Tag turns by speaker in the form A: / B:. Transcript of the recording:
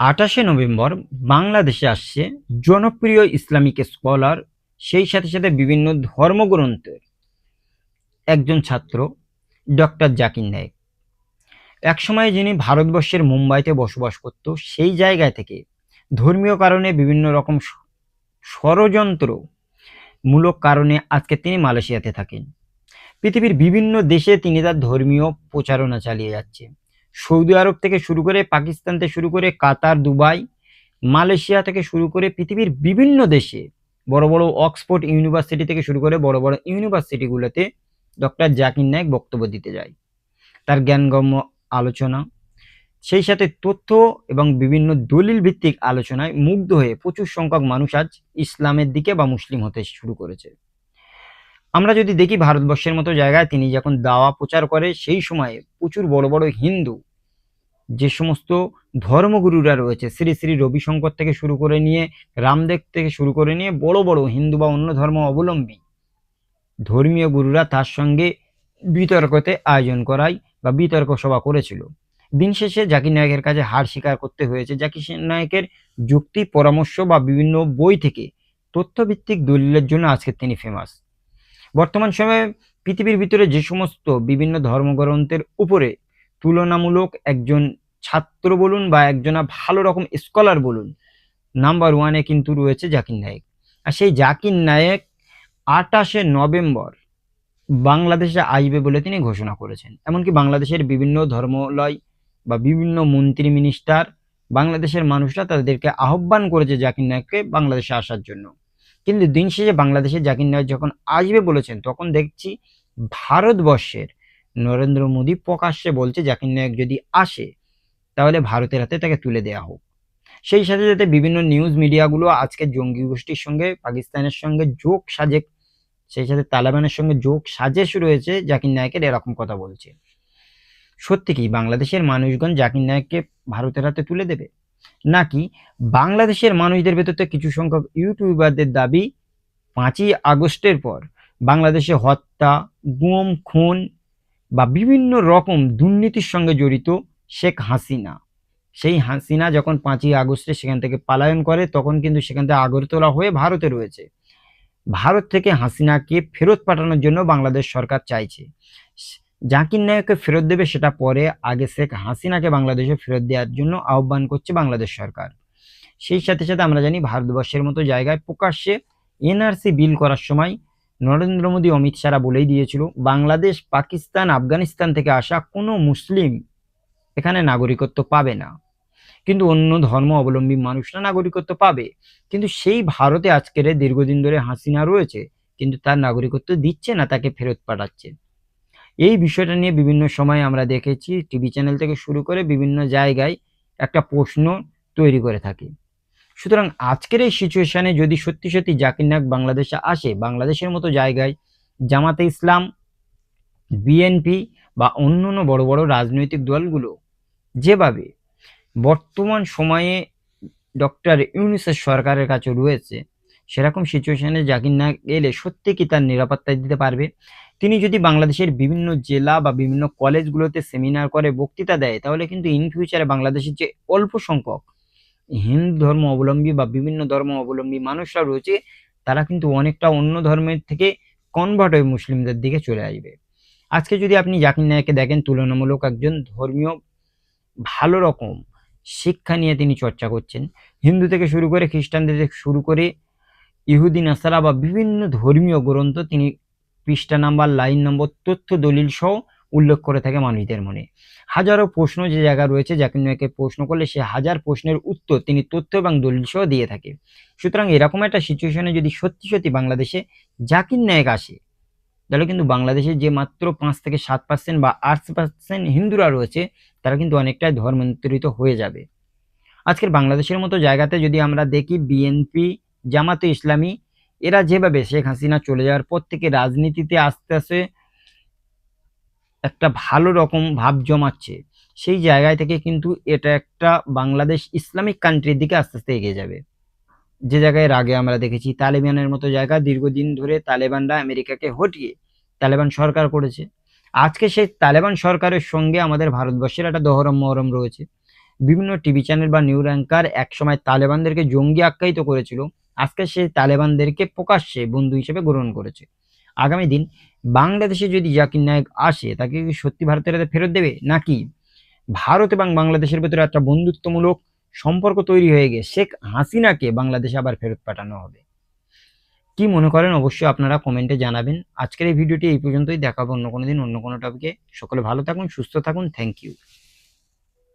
A: আঠাশে নভেম্বর বাংলাদেশে আসছে জনপ্রিয় ইসলামিক স্কলার, সেই সাথে সাথে বিভিন্ন ধর্মগ্রন্থের। একজন ছাত্র, ডক্টর জাকির নায়েক। একসময় যিনি ভারতবর্ষের মুম্বাইতে বসবাস করত, সেই জায়গায় থেকে ধর্মীয় কারণে বিভিন্ন রকম ষড়যন্ত্র মূলক কারণে আজকে তিনি মালয়েশিয়াতে থাকেন। পৃথিবীর বিভিন্ন দেশে তিনি তার ধর্মীয় প্রচারণা চালিয়ে যাচ্ছে সৌদি আরব থেকে শুরু করে পাকিস্তান থেকে শুরু করে কাতার, দুবাই, মালয়েশিয়া থেকে শুরু করে পৃথিবীর বিভিন্ন দেশে বড় বড় অক্সফোর্ড ইউনিভার্সিটি থেকে শুরু করে বড় বড় ইউনিভার্সিটিগুলোতে ডক্টর জাকির নায়ক বক্তব্য দিতে যায়। তার জ্ঞানগম্য আলোচনা, সেই সাথে তথ্য এবং বিভিন্ন দলিল ভিত্তিক আলোচনায় মুগ্ধ হয়ে প্রচুর সংখ্যক মানুষ আজ ইসলামের দিকে বা মুসলিম হতে শুরু করেছে। আমরা যদি দেখি ভারতবর্ষের মতো জায়গায় তিনি যখন দাওয়া প্রচার করে, সেই সময়ে প্রচুর বড় বড় হিন্দু, যে সমস্ত ধর্মগুরুরা রয়েছে, শ্রী শ্রী রবিশঙ্কর থেকে শুরু করে নিয়ে, রামদেব থেকে শুরু করে নিয়ে, বড় বড় হিন্দু বা অন্য ধর্ম অবলম্বী ধর্মীয় গুরুরা তার সঙ্গে বিতর্কতে আয়োজন করাই বা বিতর্ক সভা করেছিল। দিন শেষে জাকির নায়কের কাছে হার স্বীকার করতে হয়েছে। জাকির নায়কের যুক্তি, পরামর্শ বা বিভিন্ন বই থেকে তথ্যভিত্তিক দলিলের জন্য আজকে তিনি ফেমাস বর্তমান সময়ে পৃথিবীর ভিতরে যে সমস্ত বিভিন্ন ধর্মগ্রন্থের উপরে তুলনামূলক একজন ছাত্র বলুন বা একজনা ভালো রকম স্কলার বলুন নাম্বার ওয়ানে কিন্তু রয়েছে জাকির নায়েক। আর সেই জাকির নায়েক আটাশে নভেম্বর বাংলাদেশে আসবে বলে তিনি ঘোষণা করেছেন। এমনকি বাংলাদেশের বিভিন্ন ধর্মলয় বা বিভিন্ন মন্ত্রী মিনিস্টার বাংলাদেশের মানুষরা তাদেরকে আহ্বান করেছে জাকির নায়ককে বাংলাদেশে আসার জন্য। কিন্তু দিন শেষে বাংলাদেশে জাকির নায়ক যখন আসবে বলেছেন, তখন দেখছি ভারতবর্ষের নরেন্দ্র মোদী প্রকাশ্যে বলছে, জাকির নায়ক যদি আসে, তাহলে ভারতের হাতে তাকে তুলে দেওয়া হোক। সেই সাথে সাথে বিভিন্ন নিউজ মিডিয়াগুলো আজকে জঙ্গি গোষ্ঠীর সঙ্গে, পাকিস্তানের সঙ্গে যোগ সাজে, সেই সাথে তালেবানের সঙ্গে যোগ সাজে শুরু হয়েছে, জাকির নায়কের এরকম কথা বলছে। সত্যি কি বাংলাদেশের মানুষগণ জাকির নায়ককে ভারতের হাতে তুলে দেবে? নাকি বাংলাদেশের মানুষদের ভেতর থেকে কিছু সংখ্যক ইউটিউবারদের দাবি পাঁচই আগস্টের পর বাংলাদেশে হত্যা, গুম, খুন বা বিভিন্ন রকম দুর্নীতির সঙ্গে জড়িত শেখ হাসিনা। সেই হাসিনা যখন পাঁচই আগস্টে সেখান থেকে পালায়ন করে, তখন কিন্তু সেখান থেকে আগরতলা হয়ে ভারতে রয়েছে। ভারত থেকে হাসিনাকে ফেরত পাঠানোর জন্য বাংলাদেশ সরকার চাইছে। জাকির নায়ককে ফেরত দেবে সেটা পরে আগে শেখ হাসিনাকে বাংলাদেশে ফেরত দেওয়ার জন্য আহ্বান করছে বাংলাদেশ সরকার। সেই সাথে সাথে আমরা জানি ভারতবর্ষের মতো জায়গায় প্রকাশ্যে এনআরসি বিল করার সময় নরেন্দ্র মোদী, অমিত শাহরা বলেই দিয়েছিল, বাংলাদেশ, পাকিস্তান, আফগানিস্তান থেকে আসা কোনো মুসলিম এখানে নাগরিকত্ব পাবে না। কিন্তু অন্য ধর্ম অবলম্বী মানুষরা নাগরিকত্ব পাবে। কিন্তু সেই ভারতে আজকের দীর্ঘদিন ধরে হাসিনা রয়েছে, কিন্তু তার নাগরিকত্ব দিচ্ছে না, তাকে ফেরত পাঠাচ্ছে। এই বিষয়টা নিয়ে বিভিন্ন সময় আমরা দেখেছি, টিভি চ্যানেল থেকে শুরু করে বিভিন্ন জায়গায় একটা প্রশ্ন তৈরি করে থাকি। সুতরাং আজকের এই সিচুয়েশানে যদি সত্যি সত্যি জাকির নায়ক বাংলাদেশে আসে, বাংলাদেশের মতো জায়গায় জামাতে ইসলাম বিএনপি বা অন্যান্য বড় বড় রাজনৈতিক দলগুলো যেভাবে বর্তমান সময়ে ডক্টর ইউনিসেফ সরকারের কাছে রয়েছে সেরকম সিচুয়েশনে জাকির নায়ক এলে সত্যি কি তার নিরাপত্তা দিতে পারবে? তিনি যদি বাংলাদেশের বিভিন্ন জেলা বা বিভিন্ন কলেজগুলোতে সেমিনার করে, বক্তৃতা দেয়, তাহলে কিন্তু ইন ফিউচারে বাংলাদেশের যে অল্প সংখ্যক হিন্দু ধর্ম অবলম্বী বা বিভিন্ন ধর্ম অবলম্বী মানুষরা রয়েছে, তারা কিন্তু অনেকটা অন্য ধর্মের থেকে কনভার্ট হয়ে মুসলিমদের দিকে চলে আসবে। আজকে যদি আপনি জাকির নায়ককে দেখেন, তুলনামূলক একজন ধর্মীয় ভালো রকম শিক্ষা নিয়ে তিনি চর্চা করছেন। হিন্দু থেকে শুরু করে খ্রিস্টানদের থেকে শুরু করে ইহুদি নাসারা বা বিভিন্ন ধর্মীয় গ্রন্থ তিনি পৃষ্ঠা নাম্বার, লাইন নম্বর, তথ্য, দলিল সহ উল্লেখ করে থাকে মানুষদের মনে। হাজারো প্রশ্ন যে জায়গা রয়েছে জাকির নায়ককে প্রশ্ন করলে সে হাজার প্রশ্নের উত্তর তিনি তথ্য এবং দলিল সহ দিয়ে থাকে। সুতরাং এরকম একটা সিচুয়েশনে যদি সত্যি সত্যি বাংলাদেশে জাকির নায়ক আসে, তাহলে কিন্তু বাংলাদেশে যে মাত্র পাঁচ থেকে সাত পার্সেন্ট বা আট পার্সেন্ট হিন্দুরা রয়েছে, তারা কিন্তু অনেকটাই ধর্মান্তরিত হয়ে যাবে। আজকের বাংলাদেশের মতো জায়গাতে যদি আমরা দেখি বিএনপি জামাতে ইসলামী, এরা যেভাবে শেখ হাসিনা চলে যাওয়ার পর থেকে রাজনীতিতে আস্তে আস্তে একটা ভালো রকম ভাব জমাচ্ছে, সেই জায়গায় থেকে কিন্তু এটা একটা বাংলাদেশ ইসলামিক কান্ট্রির দিকে আস্তে আস্তে এগিয়ে যাবে। যে জায়গায় আগে আমরা দেখেছি, তালেবানের মতো জায়গা দীর্ঘদিন ধরে তালেবানরা আমেরিকাকে হটিয়ে তালেবান সরকার করেছে। আজকে সেই তালেবান সরকারের সঙ্গে আমাদের ভারতবর্ষের একটা দহরম মহরম রয়েছে। বিভিন্ন টিভি চ্যানেল বা নিউজ অ্যাঙ্কার একসময় তালেবানদেরকে জঙ্গি আখ্যায়িত করেছিল। আজকে সে তালেবানদেরকে প্রকাশ্যে বন্ধু হিসেবে গ্রহণ করেছে। আগামী দিন বাংলাদেশে যদি জাকির নায়ক আসে, তাকে কি সত্যি ভারতের হাতে ফেরত দেবে? নাকি ভারত এবং বাংলাদেশের ভেতরে একটা বন্ধুত্বমূলক সম্পর্ক তৈরি হয়ে গিয়ে শেখ হাসিনাকে বাংলাদেশে আবার ফেরত পাঠানো হবে? কি মনে করেন? অবশ্যই আপনারা কমেন্টে জানাবেন। আজকের এই ভিডিওটি এই পর্যন্তই। দেখাবো অন্য কোনো দিন অন্য কোনো টপিকে সকলে ভালো থাকুন, সুস্থ থাকুন। Thank you